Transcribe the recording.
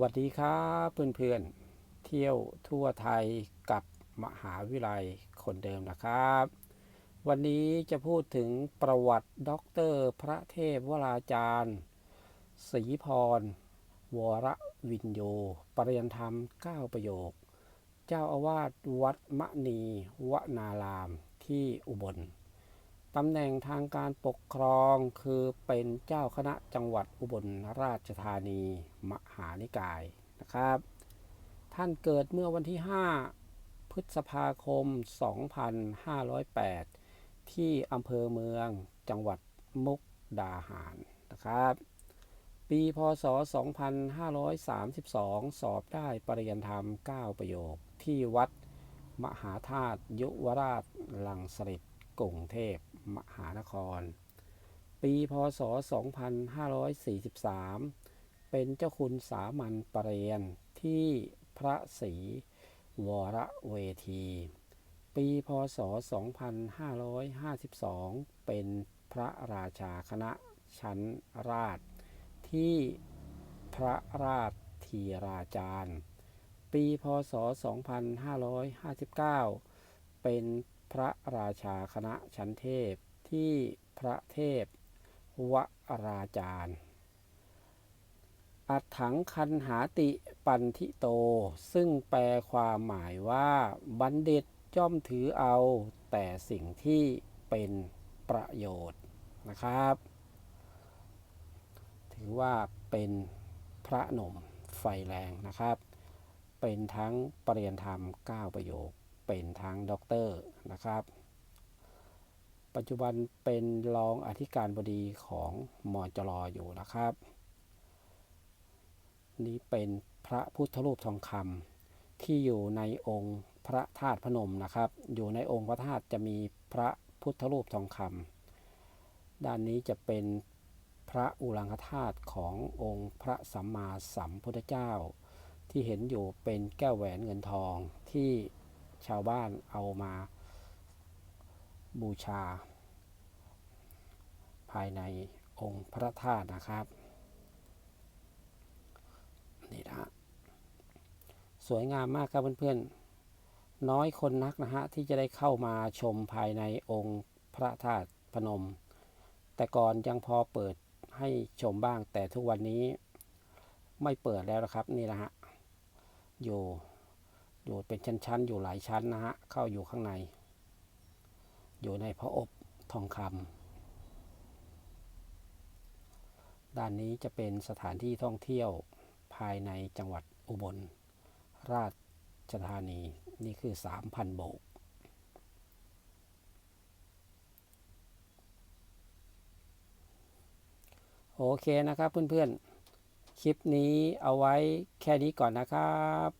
วัสดีครับเพื่อนๆ เที่ยวทั่วไทยกับมหาวิทยาลัยคนเดิมนะครับ วันนี้จะพูดถึงประวัติด็อกเตอร์พระเทพวราจารย์ศรีพร วรวินโยปริยนธรรม 9 ประโยค เจ้าอาวาสวัดมะนีวนารามที่อุบล ตำแหน่งทางการปกครองคือเป็นเจ้าคณะจังหวัดอุบลราชธานี มหานิกายนะครับ ท่านเกิดเมื่อวันที่ 5 พฤษภาคม 2508 ที่อำเภอเมืองจังหวัดมุกดาหารนะครับ ปีพศ 2532 สอบได้ปริญญาธรรม 9 ประโยค ที่วัดมหาธาตุยุวราชลังสฤษ กรุงเทพมหานคร ปีพศ 2543 เป็นเจ้าคุณสามัญปรริญญาที่พระศรีวรเวที ปีพศ 2552 เป็นพระราชาคณะชั้นราช ที่พระราชทีราจารย์ ปีพศ 2559 เป็น พระราชาคณะชั้นเทพที่พระเทพวราจารย์ อัดถังคันหาติปันทิโต ซึ่งแปลความหมายว่าบัณฑิตย่อมถือเอา แต่สิ่งที่เป็นประโยชน์นะครับ ถือว่าเป็นพระหนุ่มไฟแรงนะครับ เป็นทั้งปรริยนธรรม 9 ประโยค เป็นทั้งด็อกเตอร์นะครับ ปัจจุบันเป็นรองอธิการบดีของมจรออยู่นะครับ นี้เป็นพระพุทธรูปทองคำที่อยู่ในองค์พระธาตุพนมนะครับ อยู่ในองค์พระธาตุจะมีพระพุทธรูปทองคำด้านนี้จะเป็นพระอุลังคธาตุขององค์พระสัมมาสัมพุทธเจ้า ที่เห็นอยู่เป็นแก้วแหวนเงินทองที่ ชาวบ้านเอามาบูชา ภายในองค์พระธาตุนะครับ นี่นะฮะสวยงามมากครับเพื่อนๆ น้อยคนนักนะฮะ ที่จะได้เข้ามาชมภายในองค์พระธาตุพนม แต่ก่อนยังพอเปิดให้ชมบ้างแต่ทุกวันนี้ไม่เปิดแล้วนะครับ นี่นะฮะอยู่ อยู่เป็นชั้นๆ อยู่หลายชั้นนะฮะ เข้าอยู่ข้างใน อยู่ในพระอบทองคำด้านนี้จะเป็นสถานที่ท่องเที่ยวภายในจังหวัดอุบล ราชธานีนี่คือ 3,000 โบกโอเคนะครับเพื่อนๆ คลิปนี้เอาไว้แค่นี้ก่อนนะครับ